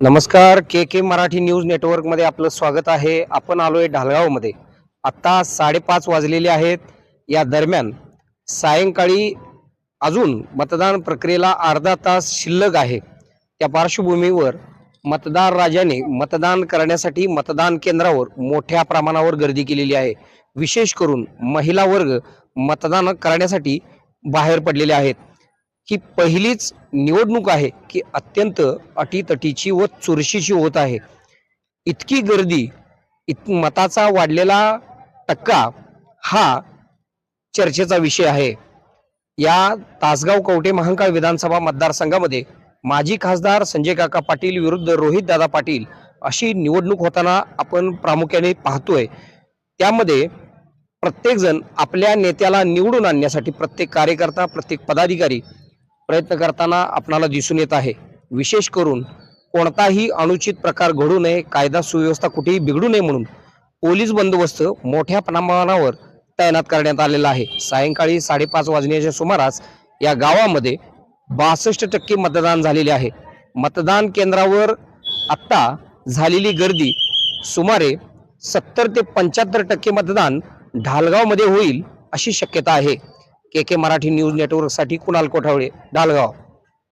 नमस्कार के K Marathi news नेटवर्कमध्ये आपलं स्वागत आहे. आपण आलो आहे ढालगावमध्ये. आत्ता साडेपाच वाजलेले आहेत. या दरम्यान सायंकाळी अजून मतदान प्रक्रियेला अर्धा तास शिल्लक आहे. त्या पार्श्वभूमीवर मतदार राजाने मतदान करण्यासाठी मतदान केंद्रावर मोठ्या प्रमाणावर गर्दी केलेली आहे. विशेष करून महिला वर्ग मतदान करण्यासाठी बाहेर पडलेले आहेत. ही पहिलीच निवडणूक आहे की अत्यंत अटीतटीची व चुरशीची होत आहे. इतकी गर्दी इत मताचा वाढलेला टक्का हा चर्चेचा विषय आहे. या तासगाव कवटे महांकाळ विधानसभा मतदारसंघामध्ये माजी खासदार संजय काका पाटील विरुद्ध रोहित दादा पाटील अशी निवडणूक होताना आपण प्रामुख्याने पाहतोय. त्यामध्ये प्रत्येकजण आपल्या नेत्याला निवडून आणण्यासाठी प्रत्येक कार्यकर्ता प्रत्येक पदाधिकारी प्रयत्न करताना आपणाला दिसून येत आहे. विशेष करून कोणताही अनुचित प्रकार घडू नये कायदा सुव्यवस्था कुठेही बिघडू नये म्हणून पोलीस बंदोबस्त मोठ्या प्रमाणावर तैनात करण्यात आलेला आहे. सायंकाळी साडेपाच वाजण्याच्या सुमारास या गावामध्ये बासष्ट टक्के मतदान झालेले आहे. मतदान केंद्रावर आत्ता झालेली गर्दी सुमारे सत्तर ते पंच्याहत्तर टक्के मतदान ढालगावमध्ये होईल अशी शक्यता आहे. के के मराठी न्यूज नेटवर्कसाठी कुणाल कोठावळे डालगाव.